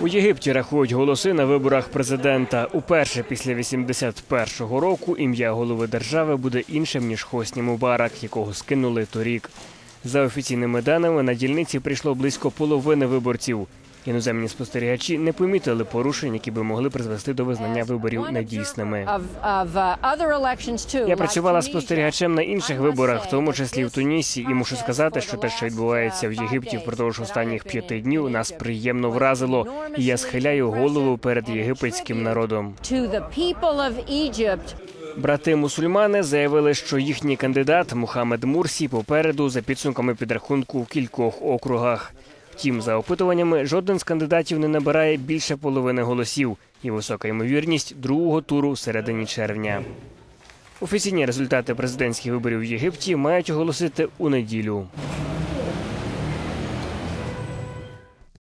У Єгипті рахують голоси на виборах президента. Уперше після 81-го року ім'я голови держави буде іншим ніж Хосні Мубарак, якого скинули торік. За офіційними даними на дільниці прийшло близько половини виборців. Іноземні спостерігачі не помітили порушень, які би могли призвести до визнання виборів недійсними. Я працювала спостерігачем на інших виборах, в тому числі в Тунісі, і мушу сказати, що те, що відбувається в Єгипті впродовж останніх п'яти днів, нас приємно вразило. І я схиляю голову перед єгипетським народом. Брати мусульмани заявили, що їхній кандидат Мухаммед Мурсі попереду за підсумками підрахунку в кількох округах. Втім, за опитуваннями, жоден з кандидатів не набирає більше половини голосів і висока ймовірність другого туру в середині червня. Офіційні результати президентських виборів в Єгипті мають оголосити у неділю.